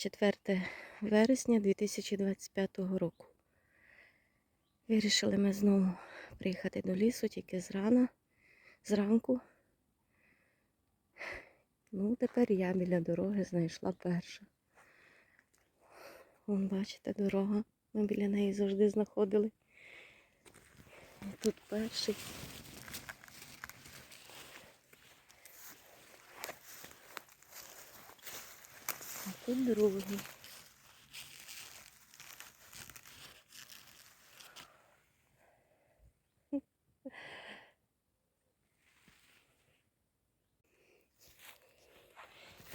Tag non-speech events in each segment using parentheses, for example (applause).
4 вересня 2025 року. Вирішили ми знову приїхати до лісу тільки зрана, зранку. Ну, тепер я біля дороги знайшла перша. Вон, бачите, дорога. Ми біля неї завжди знаходили. І тут перший. Тут другий.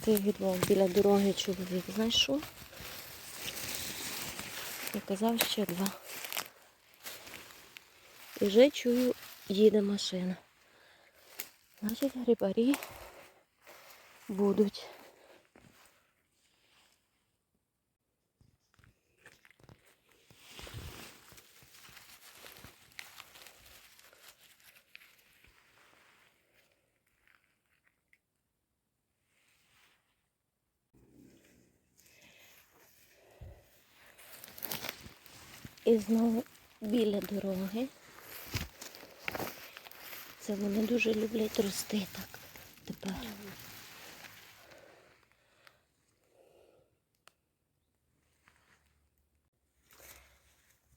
Цей відвал біля дороги чоловік знайшов. І казав ще два. І вже чую, їде машина. Значить, грибарі будуть. Знову біля дороги. Це вони дуже люблять рости так тепер.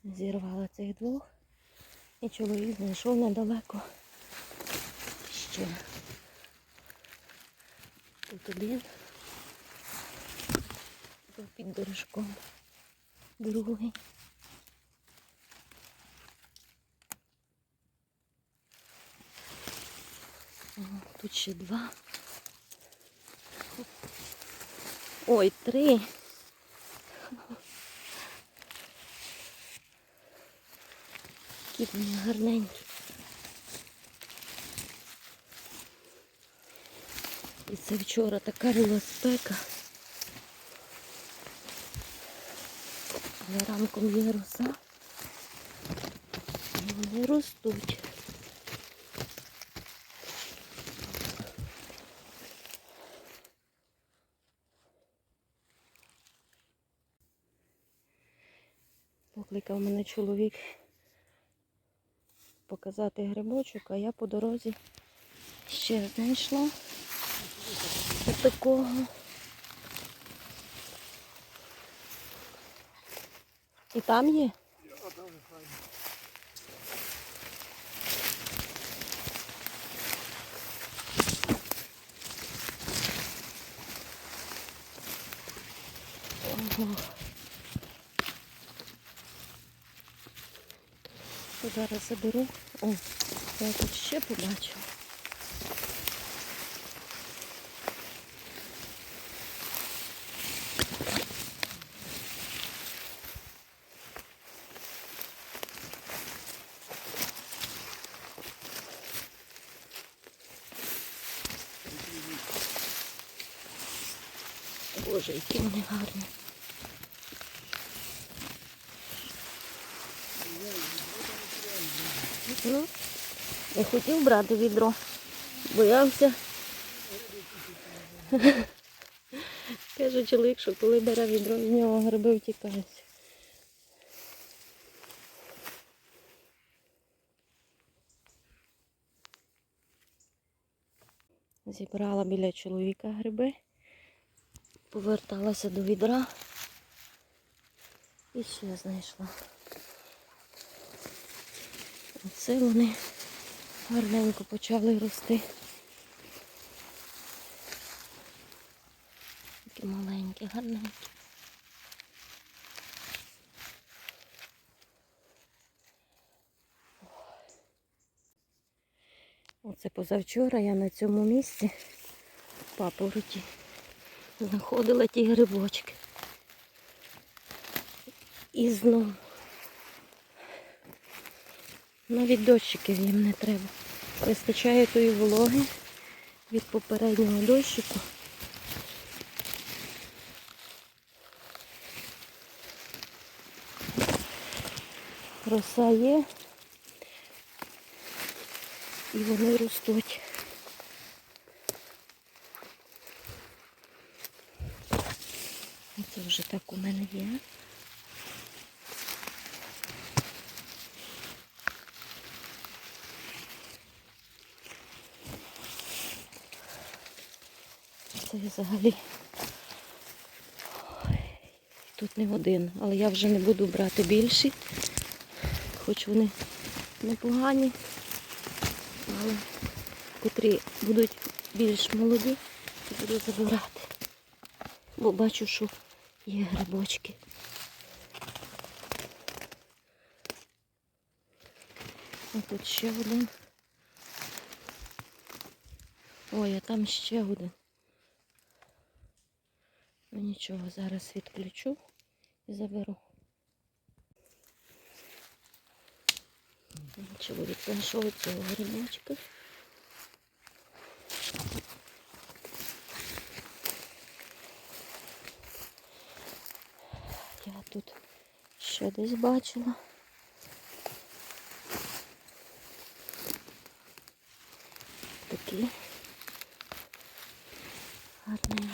Зірвала цих двох. І чоловік знайшов недалеко ще. Тут один. Тут під дорожком. Другий. Тут ще два. Ой, три. Які вони гарненькі. І це вчора така була спека. Але ранком є роса. І вони ростуть. Покликав мене чоловік показати грибочок, а я по дорозі ще знайшла такого. І там є? Ого. Зараз заберу. О, я тут ще побачу. Боже, які вони гарні. Ну, не хотів брати відро. Боявся. Каже чоловік, що коли бере відро, з нього гриби втікають. Зібрала біля чоловіка гриби, поверталася до відра і ще знайшла. Оце вони гарненько почали рости. Такі маленькі, гарненькі. Оце позавчора я на цьому місці в папороті знаходила ті грибочки. І знову. Навіть дощиків їм не треба. Вистачає тої вологи від попереднього дощику. Роса є. І вони ростуть. Це вже так у мене є. Це взагалі. Ой, Тут не один, але я вже не буду брати більші, хоч вони непогані, але котрі будуть більш молоді, буду забирати. Бо бачу, що є грибочки. А тут ще один. Ой, а там ще один. Нічого, зараз відключу і заберу. Чоловік знайшов цього грибочка. Я тут ще десь бачила. Такий гарненький.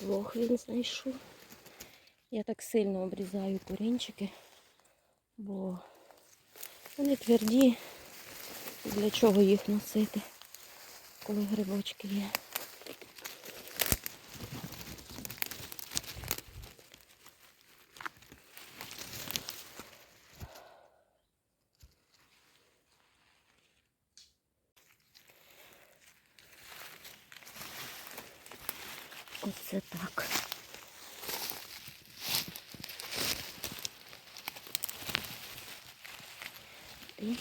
Двох він знайшов. Я так сильно обрізаю корінчики, бо вони тверді. Для чого їх носити, коли грибочки є. Оце так. І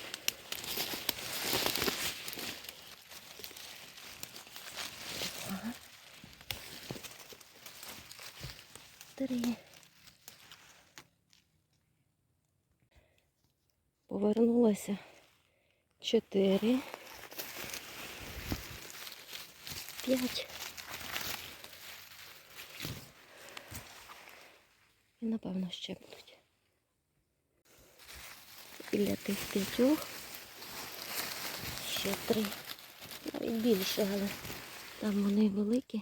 Два. Три. Повернулася чотири. П'ять. І напевно ще будуть. Біля тих п'ятьох. Ще три. Навіть більше, але там вони великі.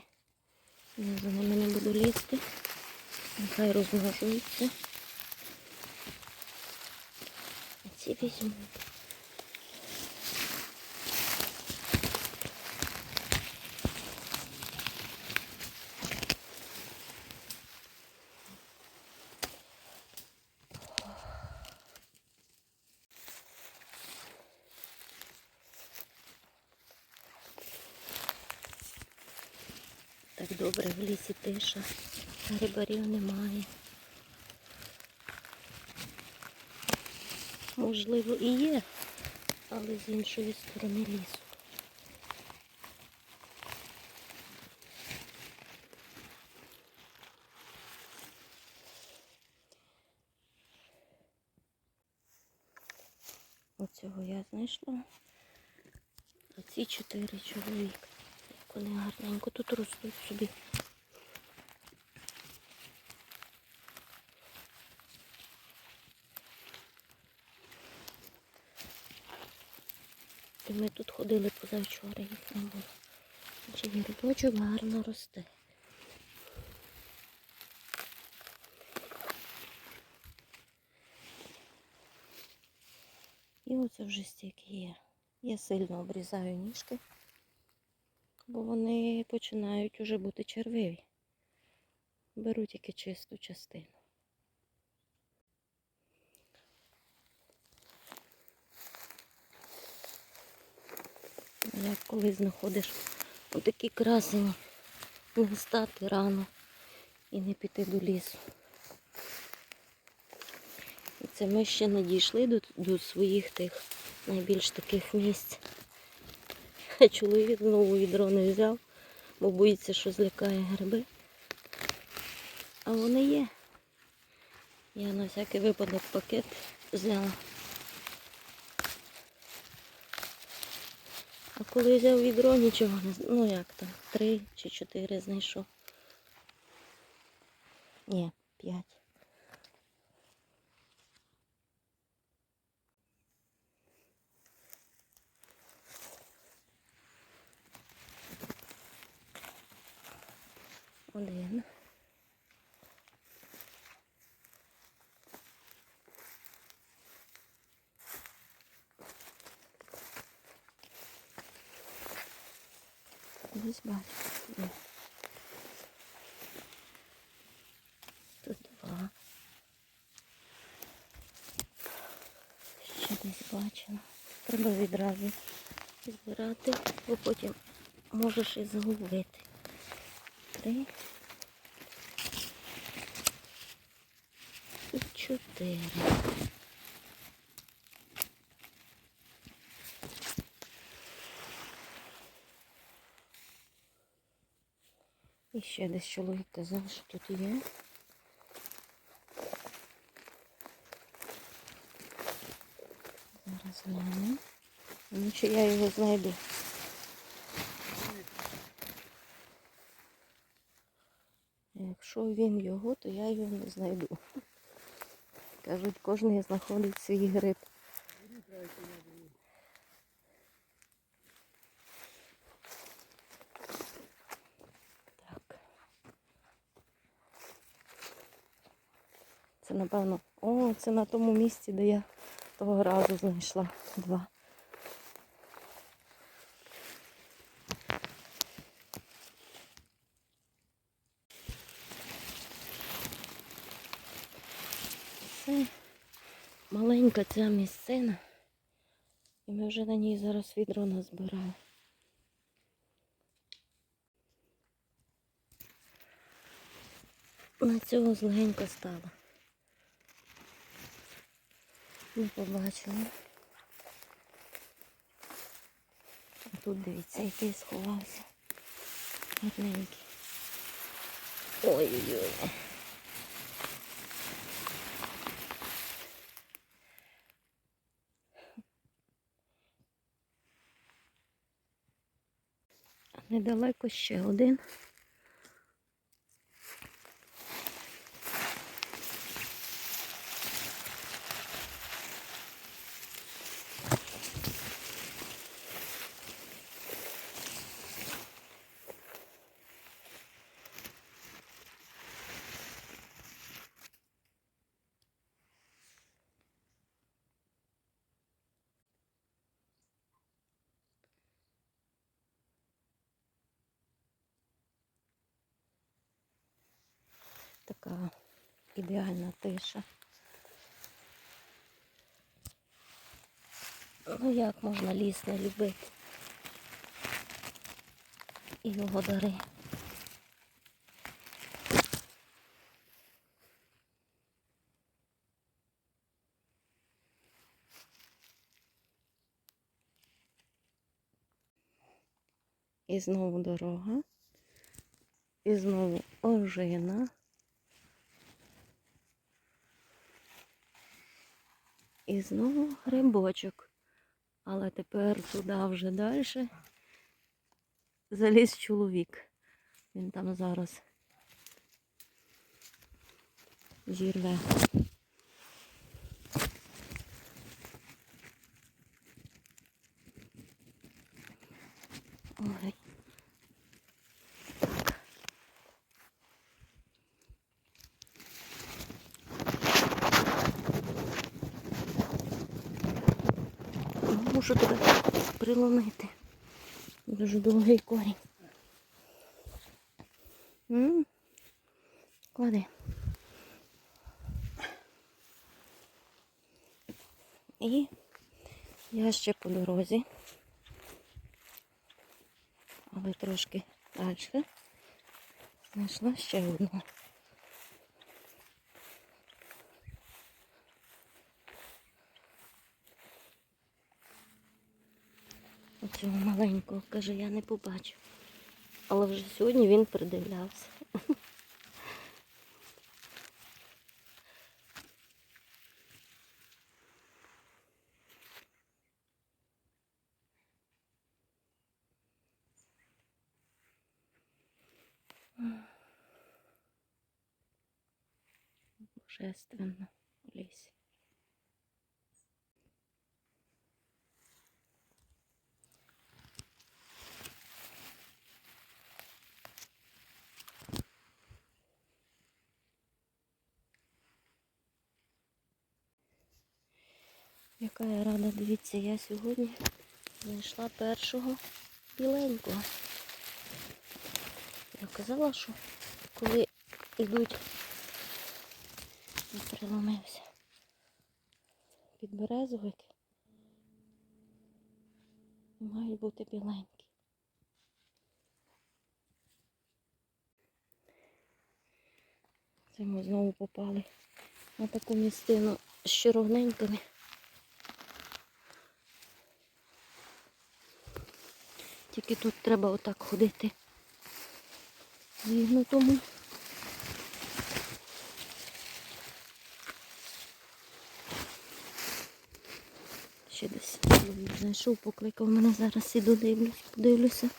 Я за ними не буду лізти. Нехай розмножуються. А ці візьму. Добре в лісі тиша, грибарів немає. Можливо, і є, але з іншої сторони лісу. Оцього я знайшла. А ці чотири чоловіка. Вони гарненько тут ростуть собі. І ми тут ходили позавчора, їх не було. Чи грибочок гарно росте. І оце вже стільки є. Я сильно обрізаю ніжки, бо вони починають уже бути червиві. Беру тільки чисту частину. Як коли знаходиш отакі красені, не встати рано і не піти до лісу. І це ми ще не дійшли до, до своїх тих найбільш таких місць. (laughs) Чоловік знову відро не взяв, бо боїться, що злякає гриби. А вони є. Я на всякий випадок пакет взяла. А коли взяв відро, нічого не Ну як там, три чи чотири знайшов. Ні, п'ять. Один. Десь бачу. Тут два. Ще десь бачила. Треба відразу збирати, бо потім можеш і загубити. Три. І чотири. І ще десь чоловік казав, що тут є. Зараз гляну. Ну, чи я його знайду. Він його, то я його не знайду. (laughs) Кажуть, кожен знаходить свій гриб. Так. Це напевно. О, це на тому місці, де я того разу знайшла два. Це маленька ця місцина. І ми вже на ній зараз відро назбирали. На цього злегенько стало. Не побачила. А тут дивіться, який сховався. Гарненький. Ой-ой-ой. Недалеко ще один. Така ідеальна тиша. Ну як можна ліс не любити? І його дари. І знову дорога. І знову ожина. І знову грибочок. Але тепер туди вже далі заліз чоловік. Він там зараз зірве. Ой. Мушу тебе приломити. Дуже довгий корінь. Клади. І я ще по дорозі, але трошки далі знайшла ще одну. Оцього маленького, каже, я не побачив. Але вже сьогодні він придивлявся. Божественно в лісі. Яка я рада, дивіться, я сьогодні знайшла першого біленького. Я казала, що коли йдуть, я приломився. Підберезовики мають бути біленькі. Це ми знову попали на таку місцину з чорогненькими. Тільки тут треба отак ходити. Зігнутому. Ще десь знайшов, покликав мене зараз іду дивлюсь, подивлюся.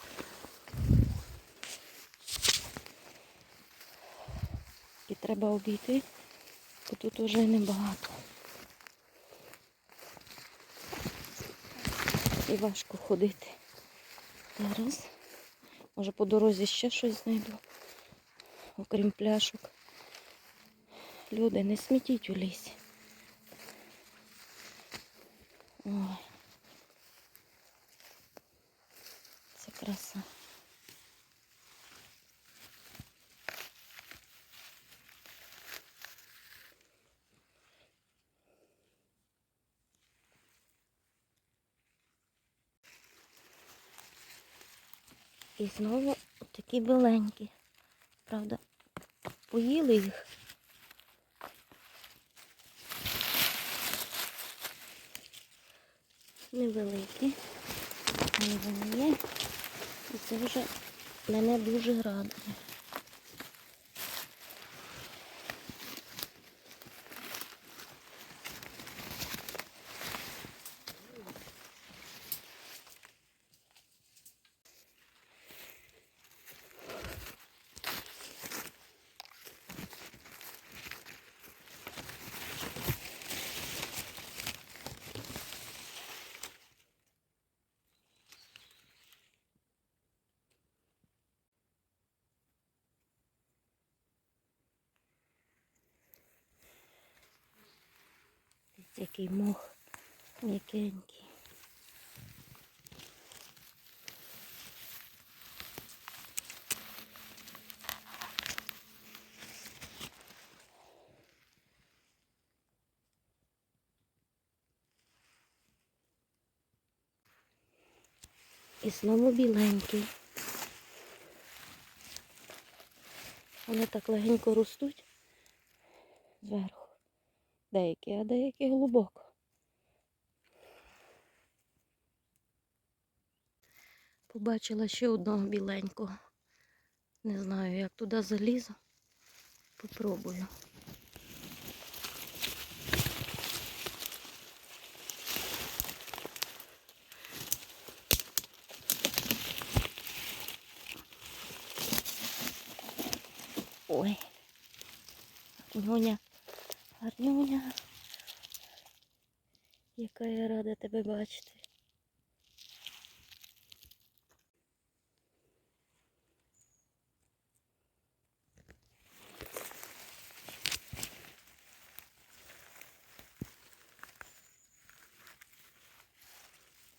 І треба обійти, бо тут вже небагато. І важко ходити. Зараз. Може по дорозі ще щось знайду, окрім пляшок. Люди, не смітіть у лісі. Ой. Це краса. І знову такі біленькі. Правда, поїли їх. Невеликі, але вони є. І це вже мене дуже радує. Який мох м'якенький. І знову біленький. Вони так легенько ростуть зверху. Деякі, а деякі глибоко. Побачила ще одного біленького. Не знаю, як туди залізу. Попробую. Ой, гарнюня, гарнюня. Яка я рада тебе бачити.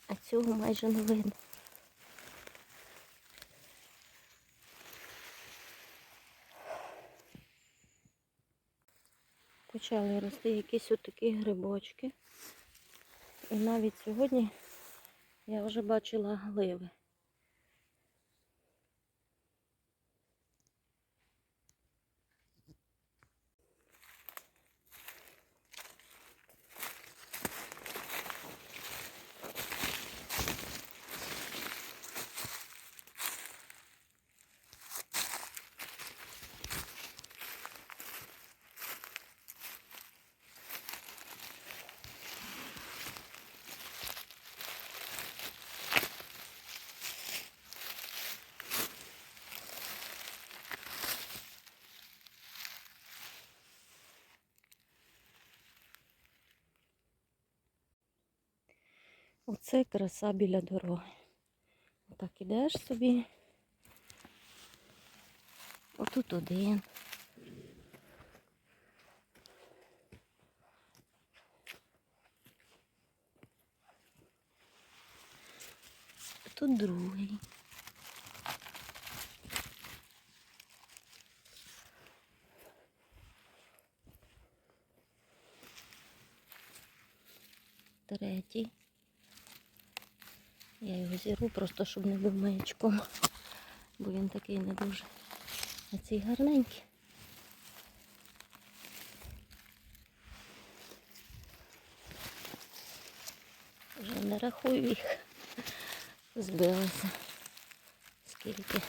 А цього майже не видно. Почали рости якісь отакі грибочки. І навіть сьогодні я вже бачила гливи. Оце краса біля дороги. Отак ідеш собі. Отут один. Тут другий. Третій. Я його зірву просто, щоб не був маячком, бо він такий не дуже. А цей гарненький. Вже не рахую їх. Збилася. Скільки.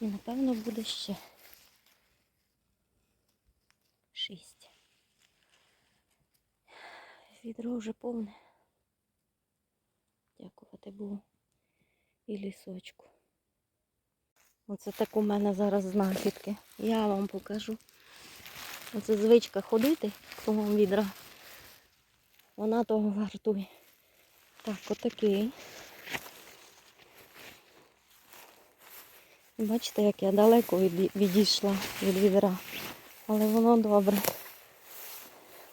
І напевно буде ще. Шість. Відро вже повне. Дякувати Богу. І лісочку. Оце так у мене зараз знахідки. Я вам покажу. Оце звичка ходити кругом відра. Вона того вартує. Так, отакий. Бачите, як я далеко відійшла від відра. Але воно добре.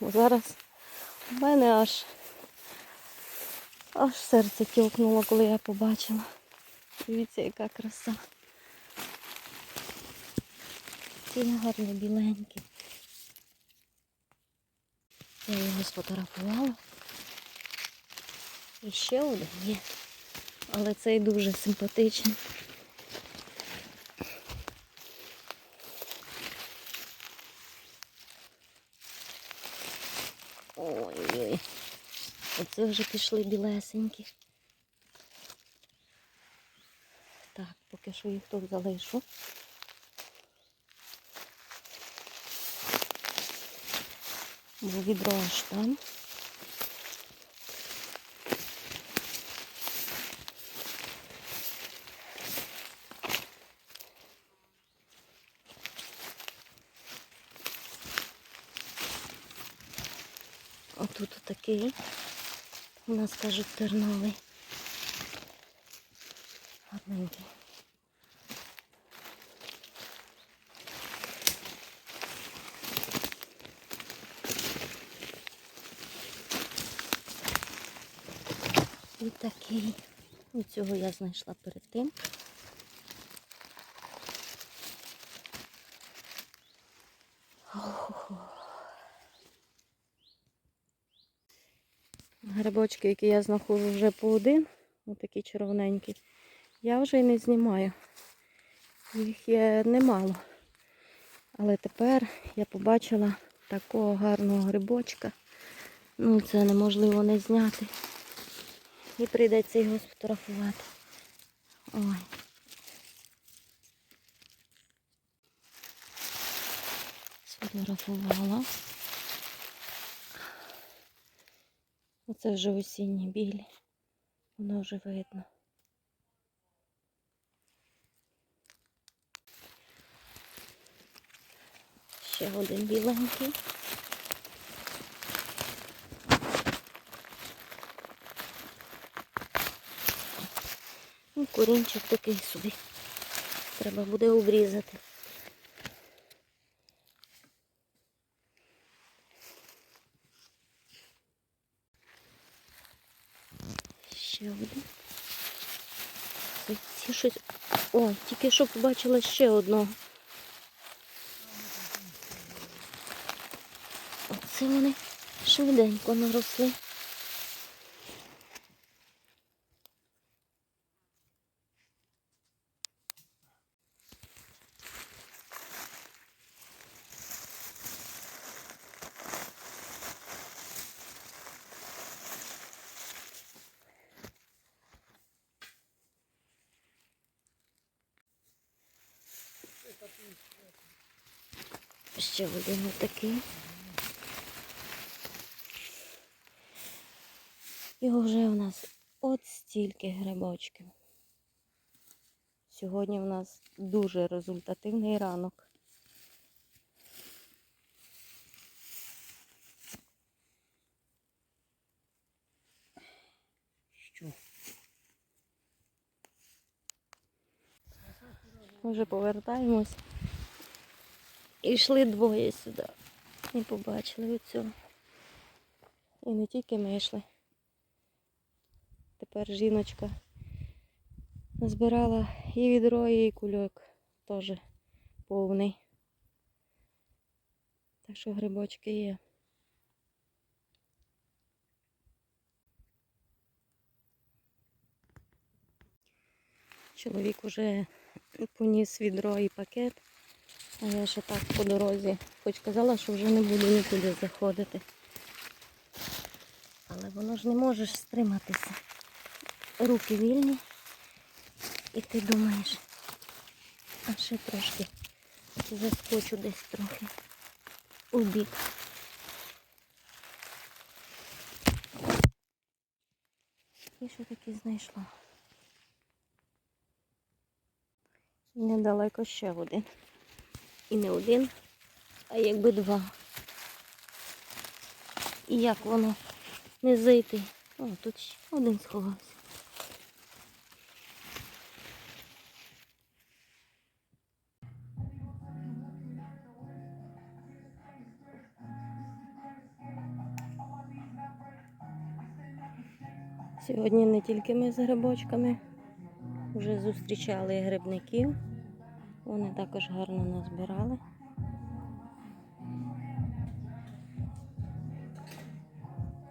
Зараз у мене аж аж серце кілкнуло, коли я побачила. Дивіться, яка краса. Ці гарні біленькі. Я його сфотографувала. І ще один є. Але цей дуже симпатичний. Оце вже пішли білесенькі. Так, поки що їх тут залишу. Бо відро аж там. Отут такий. У нас кажуть терновий. Гарненький. І такий. І цього я знайшла перед тим. Грибочки, які я знаходжу вже по один, отакі червоненькі, я вже й не знімаю. Їх є немало. Але тепер я побачила такого гарного грибочка. Ну, це неможливо не зняти. І прийдеться його сфотографувати. Ой. Сфотографувала. Оце вже осінні білі. Воно вже видно. Ще один біленький. Ну, корінчик такий собі. Треба буде обрізати. Ще Це щось. О, тільки що побачила ще одного. Оце вони швиденько наросли. Ще один такий. І вже у нас от стільки грибочків. Сьогодні у нас дуже результативний ранок. Що? Ми вже повертаємось. І йшли двоє сюди. І побачили оцього. І не тільки ми йшли. Тепер жіночка назбирала і відро, і кульок теж повний. Так що грибочки є. Чоловік уже поніс відро і пакет, а я ще так по дорозі, хоч казала, що вже не буду нікуди заходити. Але воно ж не можеш стриматися. Руки вільні. І ти думаєш, а ще трошки заскочу десь трохи у бік. І що таки знайшла. Недалеко ще один. І не один, а якби два. І як воно не зайти? О, тут ще один сховався. Сьогодні не тільки ми з грибочками, вже зустрічали грибників. Вони також гарно назбирали.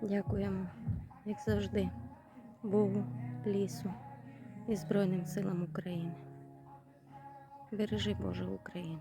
Дякуємо, як завжди, Богу, лісу і Збройним силам України. Бережи Боже Україну.